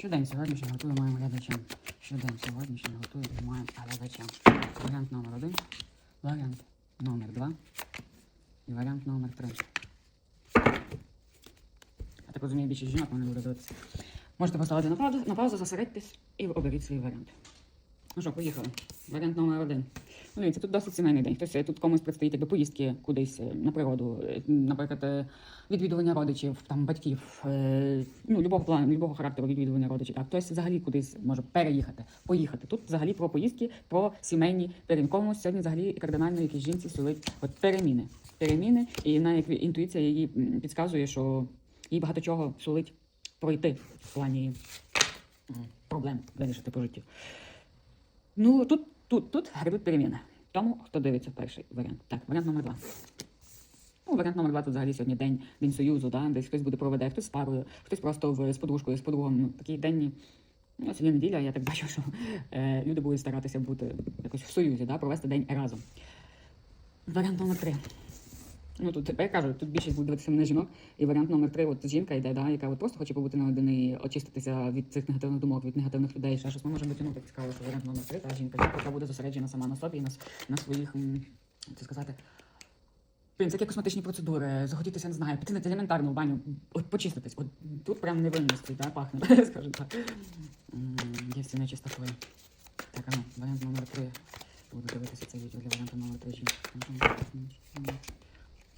Щодень сьогоднішній готуємо моїм глядачам. Щодень сьогоднішній готуємо моїм глядачам. Варіант номер один, варіант номер два і варіант номер три. Я так розумію, більше жінок мене буде дивитися. Можете поставити на паузу, на паузу, зосередьтесь і оберіть свій варіант. Ну що, поїхали. Варіант номер один. Ну, дивіться, тут досить сімейний день. Хтось е, тут комусь предстоїть якби поїздки кудись е, на природу, е, наприклад, відвідування родичів, там батьків, ну любого плану, любого характеру відвідування родичів. Так, хтось взагалі кудись може переїхати, поїхати. Тут взагалі про поїздки, про сімейні переміни. Комусь сьогодні взагалі кардинально якісь жінці сулить от переміни. Переміни, і навіть інтуїція її підказує, що їй багато чого сулить пройти в плані проблем вирішити по життю. Ну, тут, тут, тут грядуть переміни. Тому, хто дивиться перший варіант. Так, варіант номер два. Ну, варіант номер два тут взагалі сьогодні день, день союзу, да? десь хтось буде проведе, хтось з парою, хтось просто в, з подружкою, з подругом. Ну, такі денні. Ну, сьогодні неділя, я так бачу, що е, люди будуть старатися бути якось в союзі, да? провести день разом. Варіант номер три. Ну тут я кажу, тут більшість буде дивитися на жінок. І варіант номер три, от жінка йде, да, яка от просто хоче побути наодині, і очиститися від цих негативних думок, від негативних людей. Ще щось ми можемо дотягнути. Цікаво, що варіант номер три, та жінка, яка буде зосереджена сама на собі і на, на своїх, це сказати. Блін, такі косметичні процедури, захотітися, не знаю, піти на елементарну баню, от почиститись. От тут прям невинності, да, пахне, скажімо так. Всі нечистотою. Так, а ну, варіант номер три. Буду дивитися це відео для варіанту номер три.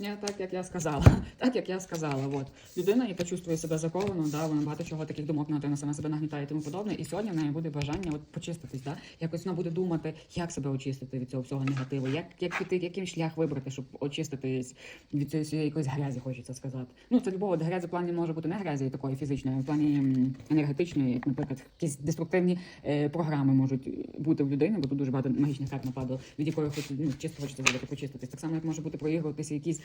Я так, як я сказала, так як я сказала, от людина, яка чувствує себе заковано, да, вона багато чого таких думок на сама себе нагнітає і тому подобне. І сьогодні в неї буде бажання от почиститись, да, якось вона буде думати, як себе очистити від цього всього негативу, як, як піти, яким шлях вибрати, щоб очиститись від цієї якоїсь грязі, хочеться сказати. Ну це любого грязі в плані може бути не грязі такої фізичної, а в плані енергетичної, як, наприклад, якісь деструктивні е, програми можуть бути в людини, бо тут дуже багато магічних карт нападало, від якої хоч ну, чисто хочеться почиститись. Так само, як може бути проігруватися якісь.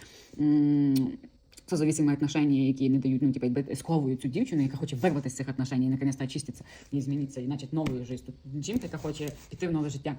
Созависимые отношения, які не дають, ну, типа, сковують цю дівчину, яка хоче вирватися з цих отношений і наконец-то очиститься і зміниться, і начать нову життя. Жінка, яка хоче піти в нове життя.